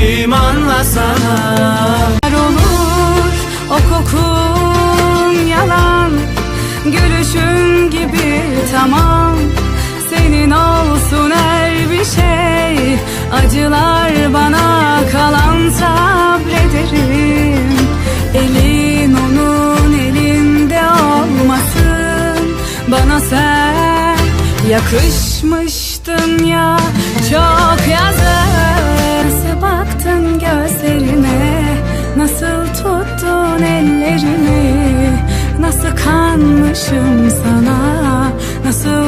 Sevmişim anlasana olur o kokun yalan. Gülüşün gibi tamam. Senin olsun her bir şey. Acılar bana kalan sabrederim. Elin onun elinde olmasın. Bana sen yakışmıştın ya ellerimi Nasıl kanmışım sana? Nasıl